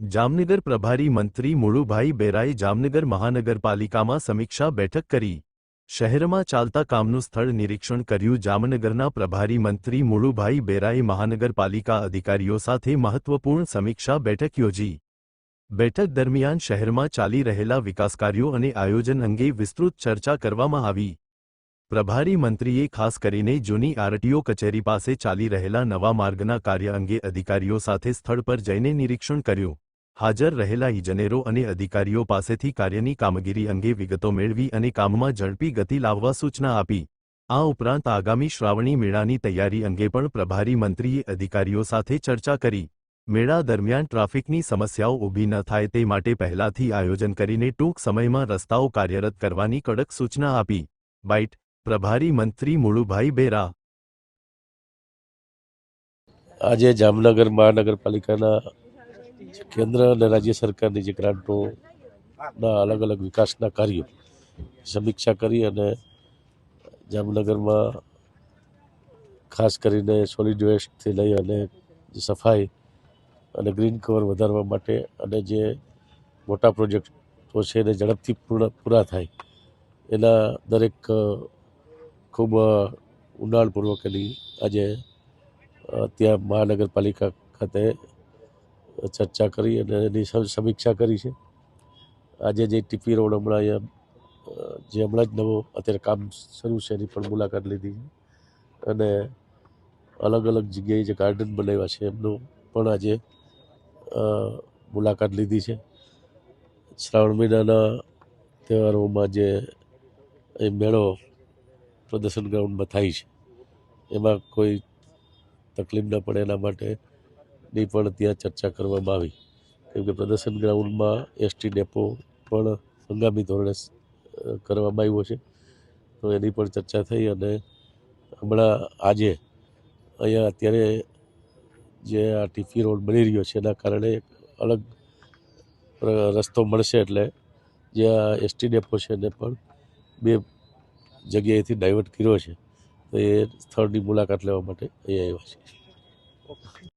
જામનગર પ્રભારી મંત્રી મુળુભાઈ બેરાએ જામનગર મહાનગરપાલિકામાં સમીક્ષા બેઠક કરી. શહેરમાં ચાલતા કામનું સ્થળ નિરીક્ષણ કર્યું. જામનગરના પ્રભારી મંત્રી મુળુભાઈ બેરાએ મહાનગરપાલિકા અધિકારીઓ સાથે મહત્વપૂર્ણ સમીક્ષા બેઠક યોજી. બેઠક દરમિયાન શહેરમાં ચાલી રહેલા વિકાસકાર્યો અને આયોજન અંગે વિસ્તૃત ચર્ચા કરવામાં આવી. પ્રભારી મંત્રીએ ખાસ કરીને જૂની આરટીઓ કચેરી પાસે ચાલી રહેલા નવા માર્ગના કાર્ય અંગે અધિકારીઓ સાથે સ્થળ પર જઈને નિરીક્ષણ કર્યું. હાજર રહેલા ઇજનેરો અને અધિકારીઓ પાસેથી કાર્યની કામગીરી અંગે વિગતો મેળવી અને કામમાં ઝડપી ગતિ લાવવા સૂચના આપી. આ ઉપરાંત આગામી શ્રાવણી મેળાની તૈયારી અંગે પણ પ્રભારી મંત્રીએ અધિકારીઓ સાથે ચર્ચા કરી. મેળા દરમિયાન ટ્રાફિકની સમસ્યાઓ ઊભી ન થાય તે માટે પહેલાથી આયોજન કરીને ટૂંક સમયમાં રસ્તાઓ કાર્યરત કરવાની કડક સૂચના આપી. બાઇટ, પ્રભારી મંત્રી મુળુભાઈ બેરા. આજે જામનગર મહાનગરપાલિકાના કેન્દ્ર અને રાજ્ય સરકારની જે ગ્રાન્ટોના અલગ અલગ વિકાસના કાર્યો સમીક્ષા કરી અને જામનગરમાં ખાસ કરીને સોલિડ વેસ્ટથી લઈ અને સફાઈ અને ગ્રીન કવર વધારવા માટે અને જે મોટા પ્રોજેક્ટો છે એને ઝડપથી પૂર્ણ પૂરા થાય. એના દરેક ખૂબ ઊંડાણપૂર્વક એની આજે ત્યાં મહાનગરપાલિકા ખાતે ચર્ચા કરી અને એની સમ- સમીક્ષા કરી છે. આજે જે ટીપી રોડ હમણાં અહીંયા જે હમણાં જ નવો અત્યારે કામ શરૂ છે એની પણ મુલાકાત લીધી છે. અને અલગ અલગ જગ્યાએ જે ગાર્ડન બનાવ્યા છે એમનું પણ આજે મુલાકાત લીધી છે. શ્રાવણ મહિનાના તહેવારોમાં જે એ મેળો પ્રદર્શન ગ્રાઉન્ડમાં થાય છે. એમાં કોઈ તકલીફ ન પડે એના માટેની પણ ત્યાં ચર્ચા કરવામાં આવી. કેમ કે પ્રદર્શન ગ્રાઉન્ડમાં એસટી ડેપો પણ હંગામી ધોરણે કરવામાં આવ્યો છે. તો એની પણ ચર્ચા થઈ અને હમણાં આજે અહીંયા અત્યારે જે આ ટીફી રોડ બની રહ્યો છે, એના કારણે એક અલગ રસ્તો મળશે એટલે જે આ એસટી ડેપો છે એને પણ બે જગ્યાએથી ડાયવર્ટ કર્યો છે. તો એ સ્થળની મુલાકાત લેવા માટે અહીંયા આવ્યા છે